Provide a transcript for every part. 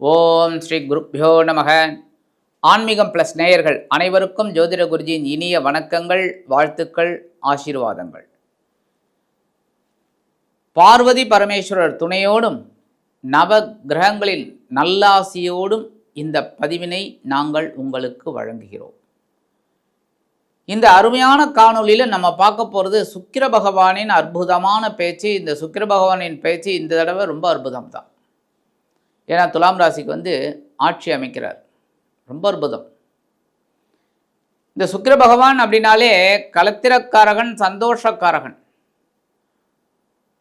ஓம் ஸ்ரீ குருப்யோ நமக. ஆன்மீகம் ப்ளஸ் நேயர்கள் அனைவருக்கும் ஜோதிட குருஜியின் இனிய வணக்கங்கள் வாழ்த்துக்கள் ஆசீர்வாதங்கள். பார்வதி பரமேஸ்வரர் துணையோடும் நவ கிரகங்களின் நல்லாசியோடும் இந்த பதிவினை நாங்கள் உங்களுக்கு வழங்குகிறோம். இந்த அருமையான காணொலியில் நம்ம பார்க்க போகிறது சுக்கிர பகவானின் அற்புதமான பேச்சு. இந்த சுக்கிர பகவானின் பேச்சு இந்த தடவை ரொம்ப அற்புதம் தான் ஏன்னா துலாம் ராசிக்கு வந்து ஆட்சி அமைக்கிறார். ரொம்ப அற்புதம். இந்த சுக்கிர பகவான் அப்படின்னாலே கலத்திரக்காரகன் சந்தோஷக்காரகன்.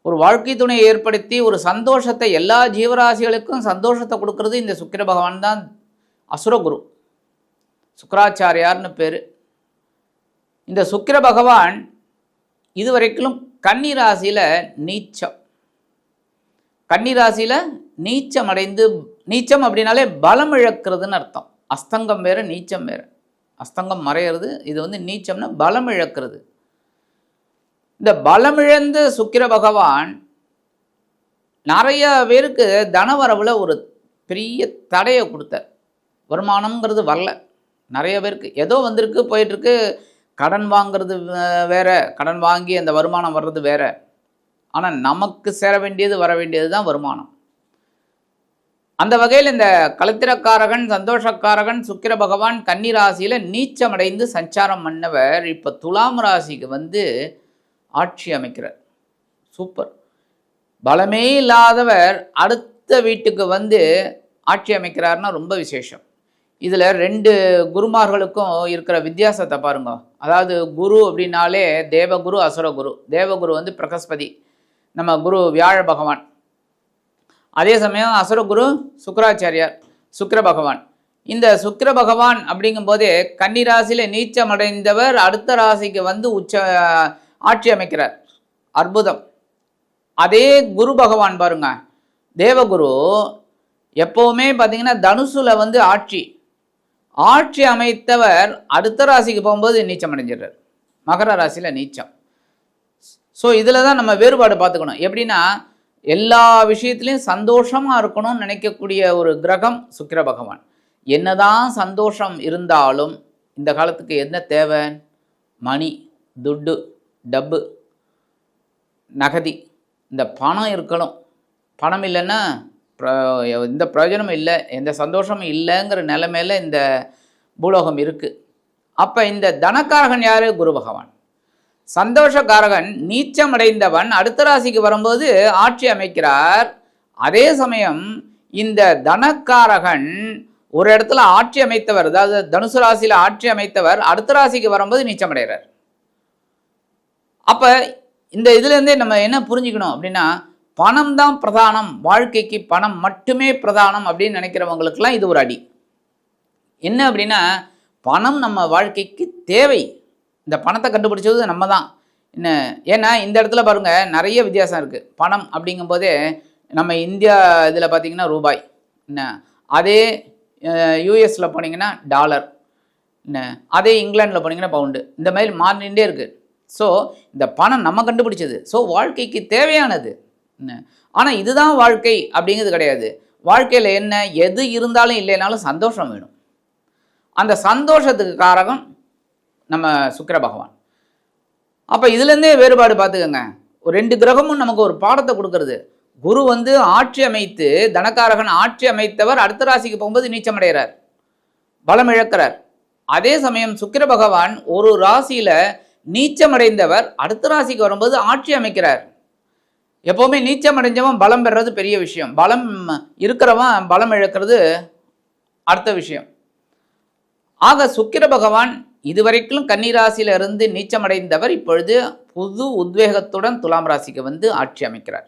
ஒரு வாழ்க்கை துணையை ஏற்படுத்தி ஒரு சந்தோஷத்தை எல்லா ஜீவராசிகளுக்கும் சந்தோஷத்தை கொடுக்கறது இந்த சுக்கிர பகவான் தான். அசுரகுரு சுக்கராச்சாரியார்னு பேர். இந்த சுக்கிர பகவான் இதுவரைக்கும் கன்னி ராசியில் நீச்சம். கன்னி ராசியில் நீச்சம் அடைந்து நீச்சம் அப்படின்னாலே பலம் இழக்கிறதுன்னு அர்த்தம். அஸ்தங்கம் வேறு நீச்சம் வேறு. அஸ்தங்கம் மறையிறது இது வந்து நீச்சம்னா பலம் இழக்கிறது. இந்த பலமிழந்த சுக்கிர பகவான் நிறைய பேருக்கு தனவரவில் ஒரு பெரிய தடையை கொடுத்தார். வருமானம்ங்கிறது வரல. நிறைய பேருக்கு. ஏதோ வந்திருக்கு போயிட்டுருக்கு. கடன் வாங்கிறது வேற. கடன் வாங்கி அந்த வருமானம் வர்றது வேற. ஆனால் நமக்கு சேர வேண்டியது வர வேண்டியது தான் வருமானம். அந்த வகையில் இந்த கலத்திரக்காரகன் சந்தோஷக்காரகன் சுக்கிர பகவான் கன்னி ராசியில் நீச்சமடைந்து சஞ்சாரம் பண்ணவர் இப்போ துலாம் ராசிக்கு வந்து ஆட்சி அமைக்கிறார். சூப்பர். பலமே இல்லாதவர் அடுத்த வீட்டுக்கு வந்து ஆட்சி அமைக்கிறார்னா ரொம்ப விசேஷம். இதில் ரெண்டு குருமார்களுக்கும் இருக்கிற வித்தியாசத்தை பாருங்க. அதாவது குரு அப்படின்னாலே தேவகுரு அசுரகுரு. தேவகுரு வந்து பிரகஸ்பதி. நம்ம குரு வியாழ பகவான். அதே சமயம் அசுரகுரு சுக்கராச்சாரியார் சுக்கர பகவான். இந்த சுக்கர பகவான் அப்படிங்கும்போதே கன்னிராசியில் நீச்சம் அடைந்தவர் அடுத்த ராசிக்கு வந்து உச்ச ஆட்சி அமைக்கிறார். அற்புதம். அதே குரு பகவான் பாருங்க. தேவகுரு எப்போவுமே பார்த்தீங்கன்னா தனுசுல வந்து ஆட்சி. ஆட்சி அமைத்தவர் அடுத்த ராசிக்கு போகும்போது நீச்சம் அடைஞ்சிடுறார் மகர ராசியில் நீச்சம். ஸோ இதில் தான் நம்ம வேறுபாடு பார்த்துக்கணும். எப்படின்னா எல்லா விஷயத்துலையும் சந்தோஷமாக இருக்கணும்னு நினைக்கக்கூடிய ஒரு கிரகம் சுக்கிர பகவான். என்னதான் சந்தோஷம் இருந்தாலும் இந்த காலத்துக்கு என்ன தேவை? மணி துட்டு டப்பு நகதி. இந்த பணம் இருக்கணும். பணம் இல்லைன்னா இந்த எந்த பிரயோஜனமும் இல்லை. எந்த சந்தோஷமும் இல்லைங்கிற நிலைமையில் இந்த பூலோகம் இருக்குது அப்போ இந்த தனக்காரகன் யார்? குரு பகவான். சந்தோஷக்காரகன் நீச்சம் அடைந்தவன் அடுத்த ராசிக்கு வரும்போது ஆட்சி அமைக்கிறார். அதே சமயம் இந்த தனக்காரகன் ஒரு இடத்துல ஆட்சி அமைத்தவர் அதாவது தனுசு ராசியில் ஆட்சி அமைத்தவர் அடுத்த ராசிக்கு வரும்போது நீச்சம் அடைகிறார் அப்போ இந்த இதுலேருந்தே நம்ம என்ன புரிஞ்சுக்கணும் அப்படின்னா பணம் தான் பிரதானம் வாழ்க்கைக்கு பணம் மட்டுமே பிரதானம் அப்படின்னு நினைக்கிறவங்களுக்கெல்லாம் இது ஒரு அடி. என்ன அப்படின்னா பணம் நம்ம வாழ்க்கைக்கு தேவை. இந்த பணத்தை கண்டுபிடிச்சது நம்ம தான் என்ன ஏன்னா இந்த இடத்துல பாருங்க நிறைய வித்தியாசம் இருக்குது பணம் அப்படிங்கும்போதே நம்ம இந்தியா இதில் பார்த்தீங்கன்னா ரூபாய். என்ன அதே யூஎஸில் போனீங்கன்னா டாலர். என்ன அதே இங்கிலாண்டில் போனீங்கன்னா பவுண்டு. இந்த மாதிரி மாறினே இருக்குது ஸோ இந்த பணம் நம்ம கண்டுபிடிச்சது. ஸோ வாழ்க்கைக்கு தேவையானது. என்ன ஆனால் இதுதான் வாழ்க்கை அப்படிங்கிறது கிடையாது. வாழ்க்கையில் என்ன எது இருந்தாலும் இல்லைனாலும் சந்தோஷம் வேணும். அந்த சந்தோஷத்துக்கு காரகம் நம்ம சுக்கர பகவான். அப்போ இதுலேருந்தே வேறுபாடு பார்த்துக்கோங்க. ஒரு ரெண்டு கிரகமும் நமக்கு ஒரு பாடத்தை கொடுக்கறது. குரு வந்து ஆட்சி அமைத்து தனக்காரகன் ஆட்சி அமைத்தவர் அடுத்த ராசிக்கு போகும்போது நீச்சமடைகிறார். பலம் இழக்கிறார். அதே சமயம் சுக்கிர பகவான் ஒரு ராசியில் நீச்சம் அடைந்தவர் அடுத்த ராசிக்கு வரும்போது ஆட்சி அமைக்கிறார். எப்போவுமே நீச்சம் அடைஞ்சவன் பலம் பெறுறது பெரிய விஷயம். பலம் இருக்கிறவன் பலம் இழக்கிறது அடுத்த விஷயம். ஆக சுக்கிர பகவான் இதுவரைக்கும் கன்னிராசியில இருந்து நீச்சமடைந்தவர் இப்பொழுது புது உத்வேகத்துடன் துலாம் ராசிக்கு வந்து ஆட்சி அமைக்கிறார்.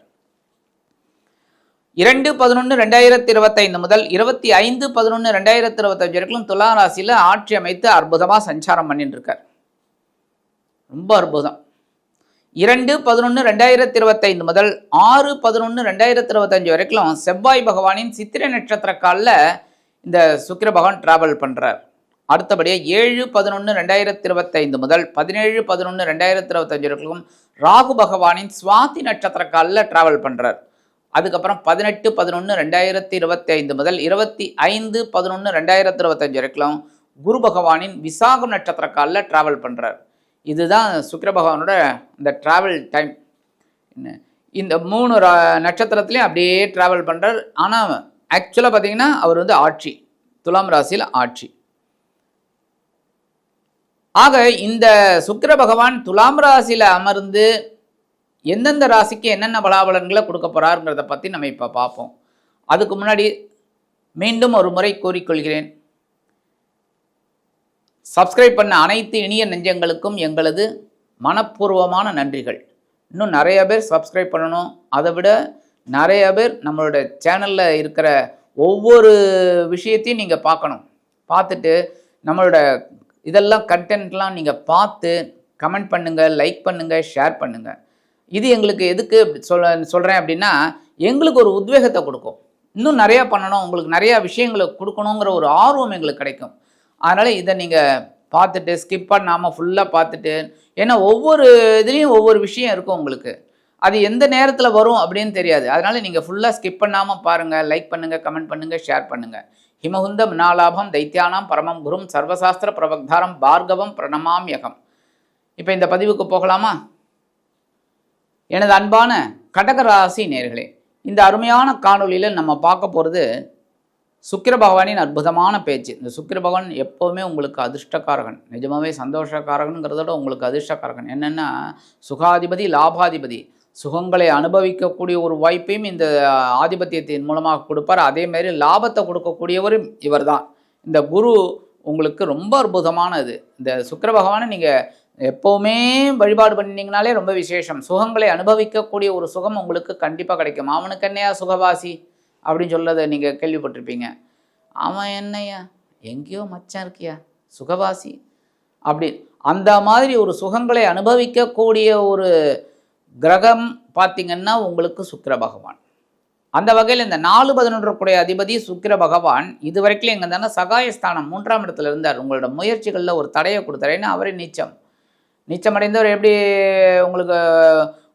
இரண்டு பதினொன்று ரெண்டாயிரத்தி இருபத்தைந்து முதல் இருபத்தி ஐந்து பதினொன்று ரெண்டாயிரத்தி இருபத்தஞ்சு வரைக்கும் துலாம் ராசியில் ஆட்சி அமைத்து அற்புதமாக சஞ்சாரம் பண்ணிட்டு இருக்கார் ரொம்ப அற்புதம். இரண்டு பதினொன்று ரெண்டாயிரத்தி இருபத்தைந்து முதல் ஆறு பதினொன்று ரெண்டாயிரத்தி இருபத்தஞ்சு வரைக்கும் செவ்வாய் பகவானின் சித்திரை நட்சத்திர காலில் இந்த சுக்கிர பகவான் டிராவல் பண்ணுறார் அடுத்தபடியாக ஏழு பதினொன்று ரெண்டாயிரத்தி இருபத்தைந்து முதல் பதினேழு பதினொன்று ரெண்டாயிரத்தி இருபத்தஞ்சு வரைக்கும் ராகு பகவானின் சுவாதி நட்சத்திர காலில் டிராவல் பண்ணுறார் அதுக்கப்புறம் பதினெட்டு பதினொன்று ரெண்டாயிரத்தி இருபத்தி ஐந்து முதல் இருபத்தி ஐந்து பதினொன்று ரெண்டாயிரத்தி இருபத்தஞ்சு வரைக்கும் குரு பகவானின் விசாகம் நட்சத்திர காலில் ட்ராவல் பண்ணுறார் இதுதான் சுக்கர பகவானோட இந்த ட்ராவல் டைம் இந்த மூணு ரா- அப்படியே ட்ராவல் பண்ணுறார் ஆனால் ஆக்சுவலாக பார்த்தீங்கன்னா அவர் வந்து ஆட்சி. துலாம் ராசியில் ஆட்சி. ஆக இந்த சுக்கிர பகவான் துலாம் ராசியில் அமர்ந்து எந்தெந்த ராசிக்கு என்னென்ன பலாபலன்களை கொடுக்க போகிறாருங்கிறத பற்றி நம்ம இப்போ பார்ப்போம். அதுக்கு முன்னாடி மீண்டும் ஒரு முறை கூறிக்கொள்கிறேன். சப்ஸ்கிரைப் பண்ண அனைத்து இனிய நெஞ்சங்களுக்கும் எங்களது மனப்பூர்வமான நன்றிகள். இன்னும் நிறைய பேர் சப்ஸ்கிரைப் பண்ணணும். அதை விட நிறைய பேர் நம்மளோட சேனலில் இருக்கிற ஒவ்வொரு விஷயத்தையும் நீங்கள் பார்க்கணும். பார்த்துட்டு நம்மளோட இதெல்லாம் கண்டென்ட்லாம் நீங்கள் பார்த்து கமெண்ட் பண்ணுங்கள் லைக் பண்ணுங்கள் ஷேர் பண்ணுங்கள் இது எங்களுக்கு எதுக்கு சொல்ல சொல்கிறேன் அப்படின்னா எங்களுக்கு ஒரு உத்வேகத்தை கொடுக்கும். இன்னும் நிறையா பண்ணணும் உங்களுக்கு நிறையா விஷயங்களை கொடுக்கணுங்கிற ஒரு ஆர்வம் எங்களுக்கு கிடைக்கும். அதனால் இதை நீங்கள் பார்த்துட்டு ஸ்கிப் பண்ணாமல் ஃபுல்லாக பார்த்துட்டு ஏன்னா ஒவ்வொரு இதுலேயும் ஒவ்வொரு விஷயம் இருக்கும் உங்களுக்கு. அது எந்த நேரத்தில் வரும் அப்படின்னு தெரியாது. அதனால் நீங்கள் ஃபுல்லாக ஸ்கிப் பண்ணாமல் பாருங்கள் லைக் பண்ணுங்கள் கமெண்ட் பண்ணுங்கள் ஷேர் பண்ணுங்கள் ஹிமகுந்த மினாலாபம் தைத்தியானாம் பரமம் குரும் சர்வசாஸ்திர பிரபக்தாரம் பார்கவம் பிரணமாம்யகம் இப்போ இந்த பதிவுக்கு போகலாமா? எனது அன்பான கடகராசி நேர்களே இந்த அருமையான காணொளியில் நம்ம பார்க்க போகிறது சுக்கிர பகவானின் அற்புதமான பேச்சு. இந்த சுக்கிர பகவான் எப்போவுமே உங்களுக்கு அதிர்ஷ்டக்காரகன். நிஜமாவே சந்தோஷக்காரகனுங்கிறத விட உங்களுக்கு அதிர்ஷ்டக்காரகன். என்னென்னா சுகாதிபதி லாபாதிபதி. சுகங்களை அனுபவிக்கக்கூடிய ஒரு வாய்ப்பையும் இந்த ஆதிபத்தியத்தின் மூலமாக கொடுப்பார். அதேமாரி லாபத்தை கொடுக்கக்கூடியவரும் இவர்தான். இந்த குரு உங்களுக்கு ரொம்ப அற்புதமானது. இந்த சுக்கர பகவானை நீங்கள் எப்போவுமே வழிபாடு பண்ணினீங்கனாலே ரொம்ப விசேஷம். சுகங்களை அனுபவிக்கக்கூடிய ஒரு சுகம் உங்களுக்கு கண்டிப்பாக கிடைக்கும். அவனுக்கு என்னையா சுகவாசி அப்படின்னு சொல்லதை நீங்கள் கேள்விப்பட்டிருப்பீங்க. அவன் என்னையா? எங்கேயோ மச்சான் இருக்கியா? சுகவாசி. அப்படி. அந்த மாதிரி ஒரு சுகங்களை அனுபவிக்கக்கூடிய ஒரு கிரகம் பார்த்திங்கன்னா உங்களுக்கு சுக்கிர பகவான். அந்த வகையில் இந்த நாலு பதினொன்றக்கூடிய அதிபதி சுக்கிர பகவான் இது வரைக்கும் எங்கே தானே சகாயஸ்தானம் மூன்றாம் இடத்துல இருந்தார். உங்களோட முயற்சிகளில் ஒரு தடையை கொடுத்தாரு. ஏன்னா அவரே நீச்சம். நீச்சமடைந்தவர் எப்படி உங்களுக்கு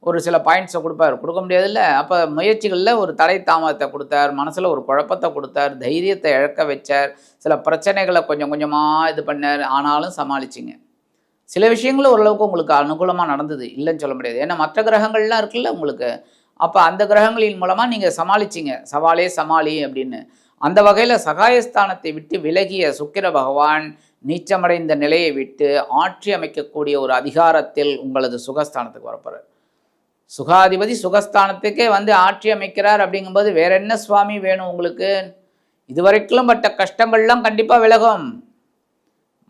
ஒரு சில பாயிண்ட்ஸை கொடுப்பார்? கொடுக்க முடியாதுல்ல. அப்போ முயற்சிகளில் ஒரு தடை தாமதத்தை கொடுத்தார். மனசில் ஒரு குழப்பத்தை கொடுத்தார். தைரியத்தை இழக்க வச்சார். சில பிரச்சனைகளை கொஞ்சம் கொஞ்சமாக இது பண்ணார். ஆனாலும் சமாளிச்சிங்க. சில விஷயங்கள் ஓரளவுக்கு உங்களுக்கு அனுகூலமாக நடந்தது இல்லைன்னு சொல்ல முடியாது. ஏன்னா மற்ற கிரகங்கள்லாம் இருக்குல்ல உங்களுக்கு. அப்போ அந்த கிரகங்களின் மூலமாக நீங்கள் சமாளிச்சிங்க. சவாலே சமாளி அப்படின்னு. அந்த வகையில் சகாயஸ்தானத்தை விட்டு விலகிய சுக்கிர பகவான் நீச்சமடைந்த நிலையை விட்டு ஆட்சி அமைக்கக்கூடிய ஒரு அதிகாரத்தில் உங்களது சுகஸ்தானத்துக்கு வரப்போகிறார் சுகாதிபதி சுகஸ்தானத்துக்கே வந்து ஆட்சி அமைக்கிறார் அப்படிங்கும்போது வேற என்ன சுவாமி வேணும் உங்களுக்கு? இதுவரைக்கும் பட்ட கஷ்டங்கள்லாம் கண்டிப்பாக விலகும்.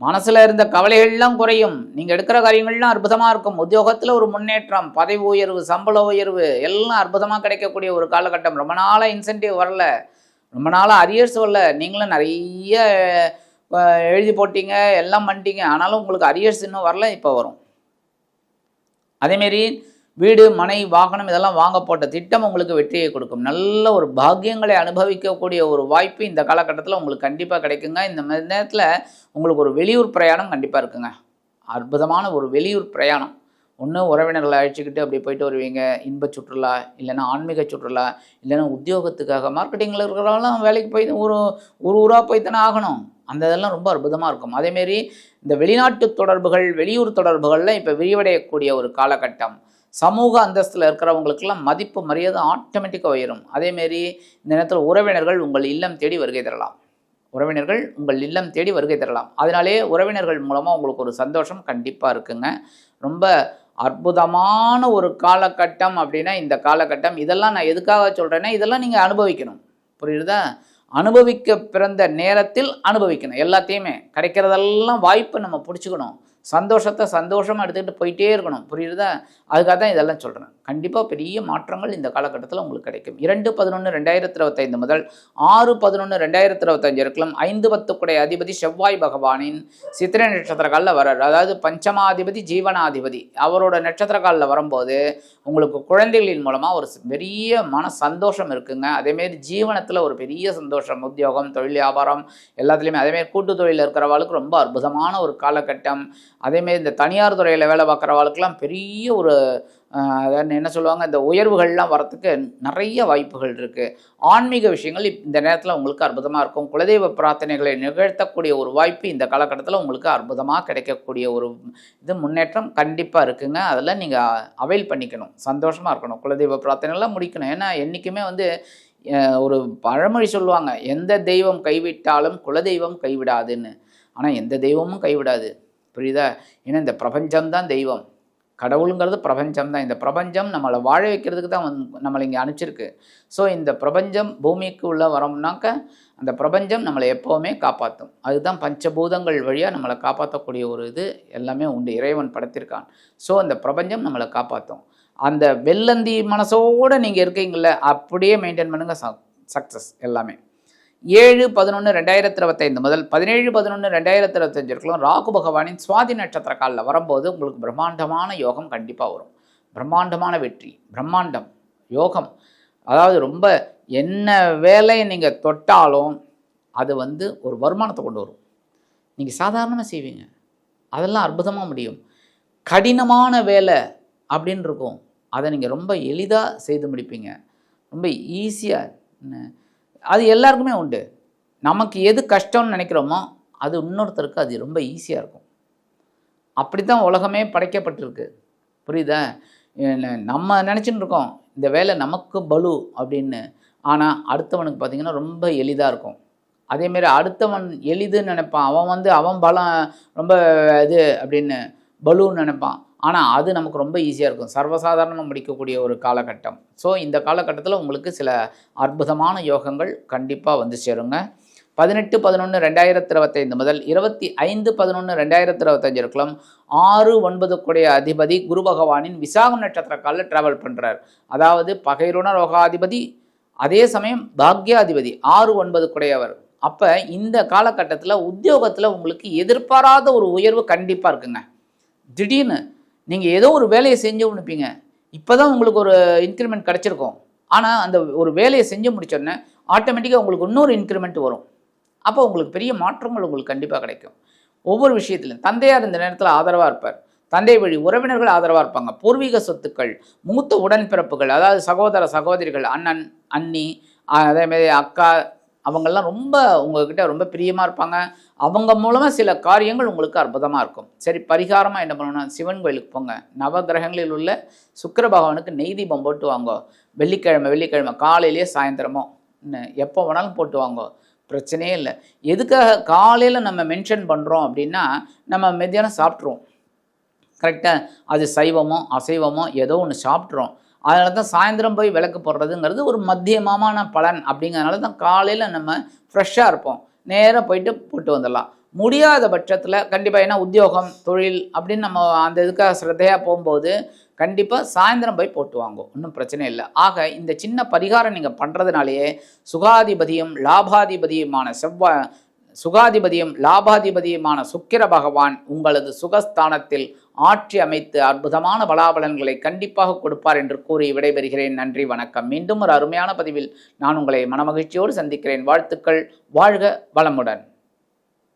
மனசில் இருந்த கவலைகள்லாம் குறையும். நீங்கள் எடுக்கிற காரியங்கள்லாம் அற்புதமாக இருக்கும். உத்தியோகத்தில் ஒரு முன்னேற்றம் பதவி உயர்வு சம்பள உயர்வு எல்லாம் அற்புதமாக கிடைக்கக்கூடிய ஒரு காலகட்டம். ரொம்ப நாளாக இன்சென்டிவ் வரல. ரொம்ப நாளாக அரியர்ஸ் வரல. நீங்களும் நிறைய எழுதி போட்டீங்க எல்லாம் பண்ணிட்டீங்க. ஆனாலும் உங்களுக்கு அரியர்ஸ் இன்னும் வரல இப்போ வரும். அதேமாரி வீடு மனை வாகனம் இதெல்லாம் வாங்க போட்ட திட்டம் உங்களுக்கு வெற்றியை கொடுக்கும். நல்ல ஒரு பாக்கியங்களை அனுபவிக்கக்கூடிய ஒரு வாய்ப்பு இந்த காலகட்டத்தில் உங்களுக்கு கண்டிப்பாக கிடைக்குங்க. இந்த மாதிரி நேரத்தில் உங்களுக்கு ஒரு வெளியூர் பிரயாணம் கண்டிப்பாக இருக்குங்க. அற்புதமான ஒரு வெளியூர் பிரயாணம். ஒன்று உறவினர்களை அழைச்சிக்கிட்டு அப்படி போயிட்டு வருவீங்க. இன்ப சுற்றுலா இல்லைன்னா ஆன்மீக சுற்றுலா இல்லைன்னா உத்தியோகத்துக்காக மார்க்கெட்டிங்கில் இருக்கிறவங்களாம் வேலைக்கு போய் ஒரு ஒரு ஊராக போய் தானே ஆகணும். அந்த இதெல்லாம் ரொம்ப அற்புதமாக இருக்கும். அதேமாரி இந்த வெளிநாட்டு தொடர்புகள் வெளியூர் தொடர்புகளில் இப்போ விரிவடையக்கூடிய ஒரு காலகட்டம். சமூக அந்தஸ்தில் இருக்கிறவங்களுக்கெல்லாம் மதிப்பு மரியாதை ஆட்டோமேட்டிக்காக உயரும். அதேமாரி இந்த நேரத்தில் உறவினர்கள் உங்கள் இல்லம் தேடி வருகை தரலாம். உறவினர்கள் உங்கள் இல்லம் தேடி வருகை தரலாம். அதனாலே உறவினர்கள் மூலமாக உங்களுக்கு ஒரு சந்தோஷம் கண்டிப்பாக இருக்குங்க. ரொம்ப அற்புதமான ஒரு காலகட்டம் அப்படின்னா இந்த காலகட்டம். இதெல்லாம் நான் எதுக்காக சொல்கிறேன்னா இதெல்லாம் நீங்கள் அனுபவிக்கணும். புரியுதா? அனுபவிக்க பிறந்த நேரத்தில் அனுபவிக்கணும். எல்லாத்தையுமே. கிடைக்கிறதெல்லாம் வாய்ப்பை நம்ம பிடிச்சிக்கணும். சந்தோஷத்தை சந்தோஷமாக எடுத்துக்கிட்டு போயிட்டே இருக்கணும். புரியுறதா அதுக்காக தான் இதெல்லாம் சொல்கிறேன் கண்டிப்பாக பெரிய மாற்றங்கள் இந்த காலகட்டத்தில் உங்களுக்கு கிடைக்கும். இரண்டு பதினொன்று ரெண்டாயிரத்தி இருபத்தைந்து முதல் ஆறு பதினொன்று ரெண்டாயிரத்தி இருபத்தஞ்சு இருக்கலாம் ஐந்து பத்துக்குடைய அதிபதி செவ்வாய் பகவானின் சித்திரை நட்சத்திர காலில் வர்றார். அதாவது பஞ்சமாதிபதி ஜீவனாதிபதி. அவரோட நட்சத்திர காலில் வரும்போது உங்களுக்கு குழந்தைகளின் மூலமாக ஒரு பெரிய மன சந்தோஷம் இருக்குங்க. அதேமாரி ஜீவனத்தில் ஒரு பெரிய சந்தோஷம். உத்தியோகம் தொழில் வியாபாரம் எல்லாத்துலேயுமே. அதேமாரி கூட்டு தொழிலில் இருக்கிறவங்களுக்கு ரொம்ப அற்புதமான ஒரு காலகட்டம். அதேமாரி இந்த தனியார் துறையில் வேலை பார்க்குறவாளுக்கெல்லாம் பெரிய ஒரு அதாவது என்ன சொல்லுவாங்க இந்த உயர்வுகள்லாம் வரத்துக்கு நிறைய வாய்ப்புகள் இருக்குது ஆன்மீக விஷயங்கள் இப்- இந்த நேரத்தில் உங்களுக்கு அற்புதமாக இருக்கும். குலதெய்வ பிரார்த்தனைகளை நிகழ்த்தக்கூடிய ஒரு வாய்ப்பு இந்த காலகட்டத்தில் உங்களுக்கு அற்புதமாக கிடைக்கக்கூடிய ஒரு இது முன்னேற்றம் கண்டிப்பாக இருக்குங்க. அதெல்லாம் நீங்கள் அவைல் பண்ணிக்கணும். சந்தோஷமாக இருக்கணும். குலதெய்வ பிரார்த்தனைலாம் முடிக்கணும். ஏன்னா என்றைக்குமே வந்து ஒரு பழமொழி சொல்லுவாங்க எந்த தெய்வம் கைவிட்டாலும் குலதெய்வம் கைவிடாதுன்னு. ஆனால் எந்த தெய்வமும் கைவிடாது. புரியுதா? ஏன்னா இந்த பிரபஞ்சம்தான் தெய்வம். கடவுளுங்கிறது பிரபஞ்சம் தான் இந்த பிரபஞ்சம் நம்மளை வாழ வைக்கிறதுக்கு தான் வந் நம்மளை இங்கே அனுப்பிச்சிருக்கு. ஸோ இந்த பிரபஞ்சம் பூமிக்கு உள்ள வரோம்னாக்க அந்த பிரபஞ்சம் நம்மளை எப்போவுமே காப்பாற்றும் அதுதான் பஞ்சபூதங்கள் வழியாக நம்மளை காப்பாற்றக்கூடிய ஒரு இது எல்லாமே உண்டு. இறைவன் படைத்திருக்கான். ஸோ அந்த பிரபஞ்சம் நம்மளை காப்பாற்றும் அந்த வெள்ளந்தி மனசோடு நீங்கள் இருக்கீங்கள அப்படியே மெயின்டைன் பண்ணுங்கள் சக்ஸஸ் எல்லாமே. ஏழு பதினொன்று ரெண்டாயிரத்தி இருபத்தைந்து முதல் பதினேழு பதினொன்று ரெண்டாயிரத்தி இருபத்தஞ்சு இருக்கலாம் ராகு பகவானின் சுவாதி நட்சத்திர காலில் வரும்போது உங்களுக்கு பிரம்மாண்டமான யோகம் கண்டிப்பாக வரும். பிரம்மாண்டமான வெற்றி பிரம்மாண்டம் யோகம். அதாவது ரொம்ப என்ன வேலையை நீங்கள் தொட்டாலும் அது வந்து ஒரு வருமானத்தை கொண்டு வரும். நீங்கள் சாதாரணமாக செய்வீங்க. அதெல்லாம் அற்புதமாக முடியும். கடினமான வேலை அப்படின்னு இருக்கும். அதை நீங்கள் ரொம்ப எளிதாக செய்து முடிப்பீங்க. ரொம்ப ஈஸியாக அது எல்லாருக்குமே உண்டு. நமக்கு எது கஷ்டம்னு நினைக்கிறோமோ அது இன்னொருத்தருக்கு அது ரொம்ப ஈஸியாக இருக்கும். அப்படி தான் உலகமே படைக்கப்பட்டிருக்கு. புரியுதா? என்ன- நம்ம நினச்சின்னு இருக்கோம் இந்த வேலை நமக்கு பலு அப்படின்னு. ஆனால் அடுத்தவனுக்கு பார்த்திங்கன்னா ரொம்ப எளிதாக இருக்கும். அதேமாரி அடுத்தவன் எளிதுன்னு நினைப்பான். அவன் வந்து அவன் பலம் ரொம்ப இது அப்படின்னு பலுன்னு நினைப்பான். ஆனால் அது நமக்கு ரொம்ப ஈஸியாக இருக்கும். சர்வசாதாரணமாக முடிக்கக்கூடிய ஒரு காலகட்டம். ஸோ இந்த காலகட்டத்தில் உங்களுக்கு சில அற்புதமான யோகங்கள் கண்டிப்பாக வந்து சேருங்க. பதினெட்டு பதினொன்று ரெண்டாயிரத்தி இருபத்தைந்து முதல் இருபத்தி ஐந்து பதினொன்று ரெண்டாயிரத்தி இருபத்தஞ்சு இருக்கலாம் ஆறு ஒன்பதுக்குடைய அதிபதி குரு பகவானின் விசாகம் நட்சத்திர காலில் ட்ராவல் பண்ணுறார் அதாவது பகைருண ரோகாதிபதி அதே சமயம் பாக்யாதிபதி ஆறு ஒன்பதுக்குடையவர் அப்போ இந்த காலகட்டத்தில் உத்தியோகத்தில் உங்களுக்கு எதிர்பாராத ஒரு உயர்வு கண்டிப்பாக இருக்குங்க. திடீர்னு நீங்கள் ஏதோ ஒரு வேலையை செஞ்சு முடிப்பீங்க. இப்போ தான் உங்களுக்கு ஒரு இன்க்ரிமெண்ட் கிடச்சிருக்கும். ஆனால் அந்த ஒரு வேலையை செஞ்சு முடிச்சோடனே ஆட்டோமேட்டிக்காக உங்களுக்கு இன்னொரு இன்க்ரிமெண்ட் வரும். அப்போ உங்களுக்கு பெரிய மாற்றங்கள் உங்களுக்கு கண்டிப்பாக கிடைக்கும். ஒவ்வொரு விஷயத்திலும் தந்தையார் இந்த நேரத்தில் ஆதரவாக இருப்பார். தந்தை வழி உறவினர்கள் ஆதரவாக இருப்பாங்க. பூர்வீக சொத்துக்கள் மூத்த உடன்பிறப்புகள் அதாவது சகோதர சகோதரிகள் அண்ணன் அண்ணி அதேமாரி அக்கா அவங்கெல்லாம் ரொம்ப உங்ககிட்ட ரொம்ப பிரியமாக இருப்பாங்க. அவங்க மூலமாக சில காரியங்கள் உங்களுக்கு அற்புதமாக இருக்கும். சரி பரிகாரமாக என்ன பண்ணணும் சிவன் கோயிலுக்கு போங்க. நவகிரகங்களில் உள்ள சுக்கர பகவானுக்கு நெய் தீபம் போட்டு வாங்கோ. வெள்ளிக்கிழமை வெள்ளிக்கிழமை காலையிலேயே சாயந்தரமோ எப்போ வேணாலும் போட்டு வாங்கோ. பிரச்சனையே இல்லை. எதுக்காக காலையில் நம்ம மென்ஷன் பண்ணுறோம் அப்படின்னா நம்ம மத்தியானம் சாப்பிட்ருவோம் கரெக்டாக அது சைவமோ அசைவமோ ஏதோ ஒன்று சாப்பிட்றோம் அதனால தான் சாயந்தரம் போய் விளக்கு போடுறதுங்கிறது ஒரு மத்தியமமான பலன் அப்படிங்கிறதுனால தான் காலையில் நம்ம ஃப்ரெஷ்ஷாக இருப்போம். நேராக போயிட்டு போட்டு வந்துடலாம். முடியாத பட்சத்தில் கண்டிப்பாக ஏன்னா உத்தியோகம் தொழில் அப்படின்னு நம்ம அந்த இதுக்காக ஸ்ரத்தையாக போகும்போது கண்டிப்பாக சாயந்தரம் போய் போட்டு வாங்கும். ஒன்றும் பிரச்சனை இல்லை. ஆக இந்த சின்ன பரிகாரம் நீங்கள் பண்ணுறதுனாலேயே சுகாதிபதியும் லாபாதிபதியுமான செவ்வாய் சுகாதிபதியும் லாபாதிபதியுமான சுக்கிர பகவான் உங்களது சுகஸ்தானத்தில் ஆட்சி அமைத்து அற்புதமான பலாபலன்களை கண்டிப்பாக கொடுப்பார் என்று கூறி விடைபெறுகிறேன். நன்றி வணக்கம். மீண்டும் ஒரு அருமையான பதிவில் நான் உங்களை மனமகிழ்ச்சியோடு சந்திக்கிறேன். வாழ்த்துக்கள். வாழ்க வளமுடன்.